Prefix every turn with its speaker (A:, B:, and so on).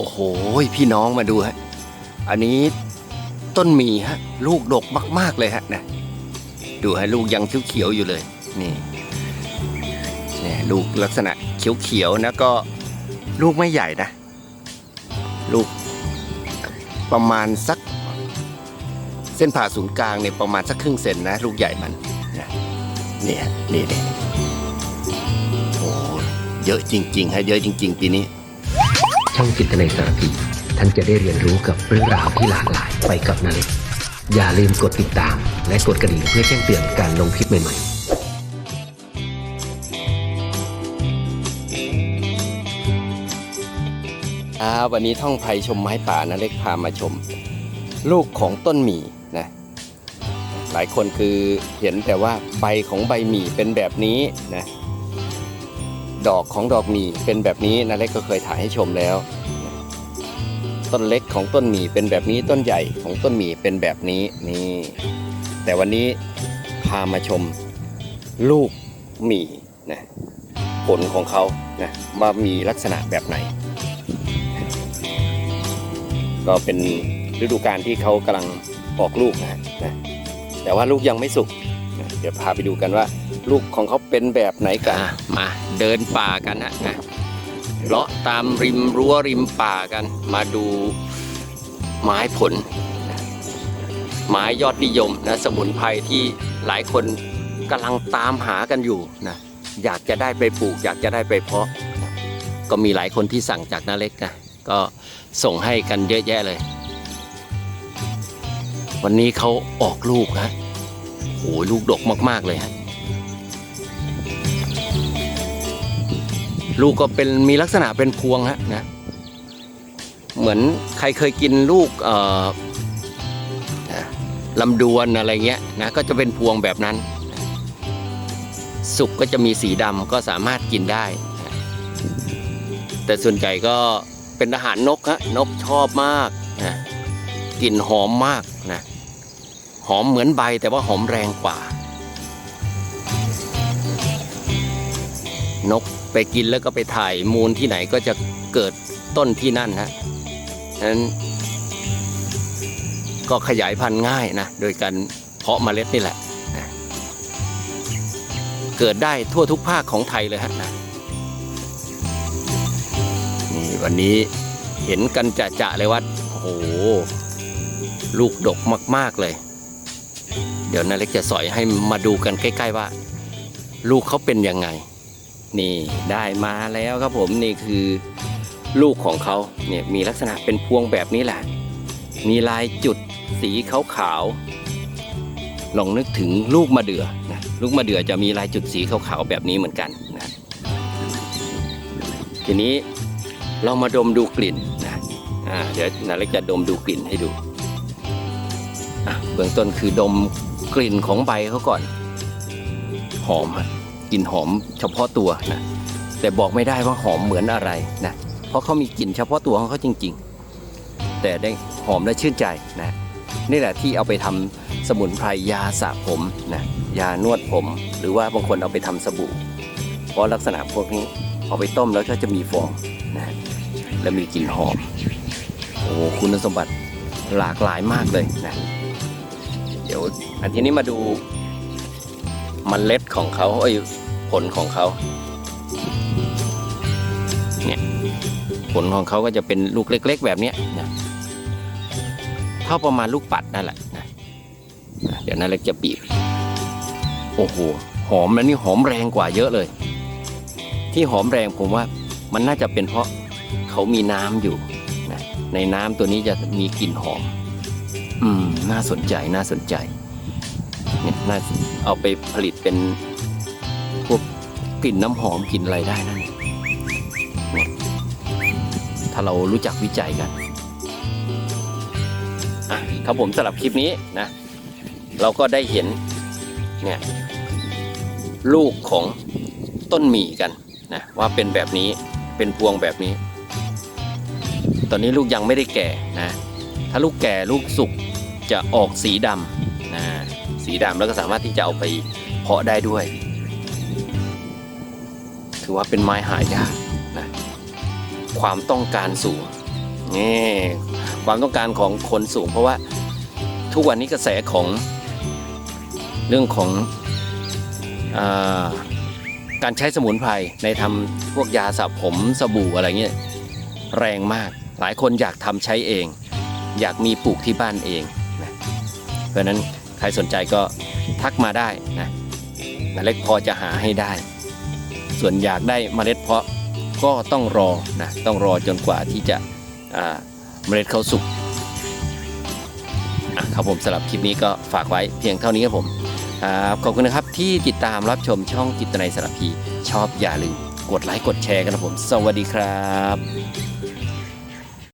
A: โอ้โห พี่น้องมาดูฮะ อันนี้ต้นหมีฮะ ลูกดกมาก ๆ เลยฮะนะ ดูฮะลูกยังเขียวๆอยู่เลย นี่นี่ลูกลักษณะเขียวๆนะก็ลูกไม่ใหญ่นะ ลูกประมาณสัก เส้นผ่าศูนย์กลางเนี่ยประมาณสักครึ่งเซนนะ ลูกใหญ่มันนะนี่ฮะนี่เนี่ยโอ้เยอะจริงๆฮะเยอะจริง ๆ ปีนี้
B: ช่องจิตในสารพีท่านจะได้เรียนรู้กับเรื่องราวที่หลากหลายไปกับนาเล็กอย่าลืมกดติดตาม และกดกระดิ่งเพื่อแจ้งเตือนการลงคลิปใหม่ๆ
A: ครับวันนี้ท่องไพชมไม้ป่านะเล็กพามาชม ลูกของต้นหมี่นะหลายคนคือเห็นแต่ว่าใบของใบหมี่เป็นแบบนี้นะ ดอกของดอกหมี่เป็นแบบนี้นะเล็กก็เคยถ่ายให้ชมแล้ว ต้นเล็กของต้นหมี่เป็นแบบนี้ต้นใหญ่ของต้นหมี่เป็นแบบนี้นี่ แต่วันนี้พามาชมลูกหมี่นะผลของเขานะว่ามีลักษณะแบบไหน ก็เป็นฤดูกาลที่เขากำลังออกลูกนะนะแต่ว่าลูกยังไม่สุกนะเดี๋ยวพาไปดูกันว่า ลูกของเขาเป็นแบบไหนกันมาเดินป่ากันนะนะเลาะตามริมรั้วริมป่ากัน มาดูไม้ผล ไม้ยอดนิยมนะสมุนไพรที่หลายคนกำลังตามหากันอยู่นะอยากจะได้ไปปลูก อยากจะได้ไปเพาะ ก็มีหลายคนที่สั่งจากนาเล็กนะก็ส่งให้กันเยอะแยะเลย วันนี้เขาออกลูกฮะโอ้ลูกดกมาก ๆ เลยฮะ ลูกก็เป็นมีลักษณะเป็นพวงฮะนะเหมือนใครเคยกินลูกเออลำดวนอะไรเงี้ยนะก็จะเป็นพวงแบบนั้น สุกก็จะมีสีดำก็สามารถกินได้ แต่ส่วนใหญ่ก็เป็นอาหารนกฮะนกชอบมากนะกลิ่นหอมมากนะหอมเหมือนใบแต่ว่าหอมแรงกว่า นกไปกินแล้วก็ไปถ่ายมูลที่ไหนก็จะเกิดต้นที่นั่นฮะนั้นก็ขยายพันธุ์ง่ายนะ โดยการเพาะเมล็ดนี่แหละนะเกิดได้ทั่วทุกภาคของไทยเลยฮะนะนี่วันนี้เห็นกันจะจะๆเลยว่าโอ้โห ลูกดกมาก ๆ เลย เดี๋ยวนาเล็กจะสอยให้มาดูกันใกล้ ๆ ว่า ลูกเขาเป็นยังไง นี่ได้มาแล้วครับผมนี่คือลูกของเขาเนี่ยมีลักษณะเป็นพวงแบบนี้แหละ มีลายจุดสีขาวๆลองนึกถึงลูกมะเดื่อนะลูกมะเดื่อจะมีลายจุดสีขาวๆแบบนี้เหมือนกันนะทีนี้เรามาดมดูกลิ่นนะอ่าเดี๋ยวนาเล็กจะดมดูกลิ่นให้ดูอะเบื้องต้นคือดมกลิ่นของใบเขาก่อน หอมอะ กลิ่นหอมเฉพาะตัวนะแต่บอกไม่ได้ว่าหอมเหมือนอะไรนะเพราะเขามีกลิ่นเฉพาะตัวของเขาจริง ๆ แต่ได้หอมและชื่นใจนะนี่แหละที่เอาไปทำสมุนไพรยาสระผมนะยานวดผม หรือว่าบางคนเอาไปทำสบู่ เพราะลักษณะพวกนี้เอาไปต้มแล้วก็จะมีฟองนะและมีกลิ่นหอมโอ้คุณสมบัติหลากหลายมากเลยนะเดี๋ยวอันทีนี้มาดูมเมล็ดของเขาเอ้ย ผลของเขาเนี่ยผลของเขาก็จะเป็นลูกเล็ก ๆ แบบเนี้นะเท่าประมาณลูกปัดนั่นแหละนะเดี๋ยวนั่นเล็กจะบีบโอ้โหหอมแล้วนี่หอมแรงกว่าเยอะเลย ที่หอมแรงผมว่ามันน่าจะเป็นเพราะเขามีน้ำอยู่นะในน้ำตัวนี้จะมีกลิ่นหอม อืม น่าสนใจน่าสนใจเนี่ยน่าเอาไปผลิตเป็น วกกลิ่นน้ำหอมกลิ่นอะไรได้นั่นถ้าเรารู้จักวิจัยกันครับผมสำหรับคลิปนี้นะ เราก็ได้เห็นเนี่ยลูกของต้นหมี่กันนะว่าเป็นแบบนี้เป็นพวงแบบนี้ ตอนนี้ลูกยังไม่ได้แก่นะ ถ้าลูกแก่ลูกสุกจะออกสีดำนะสีดำแล้วก็สามารถที่จะเอาไปเพาะได้ด้วย ถือว่าเป็นไม้หายากนะความต้องการสูงนี่ความต้องการของคนสูง เพราะว่าทุกวันนี้กระแสของเรื่องของอาการใช้สมุนไพรในทำพวกยาสระผมสบู่อะไรเงี้ยแรงมากหลายคนอยากทำใช้เอง อยากมีปลูกที่บ้านเองนะเพราะฉะนั้นใครสนใจก็ทักมาได้นะนาเล็กพอจะหาให้ได้ ส่วนอยากได้เมล็ดเพาะก็ต้องรอนะต้องรอจนกว่าที่จะเมล็ดเขาสุกอะครับผมสำหรับคลิปนี้ก็ฝากไว้เพียงเท่านี้ครับผมขอบคุณนะครับที่ติดตามรับชมช่องจิตนายสารพีชอบอย่าลืมกดไลค์กดแชร์กันนะผม สวัสดีครับ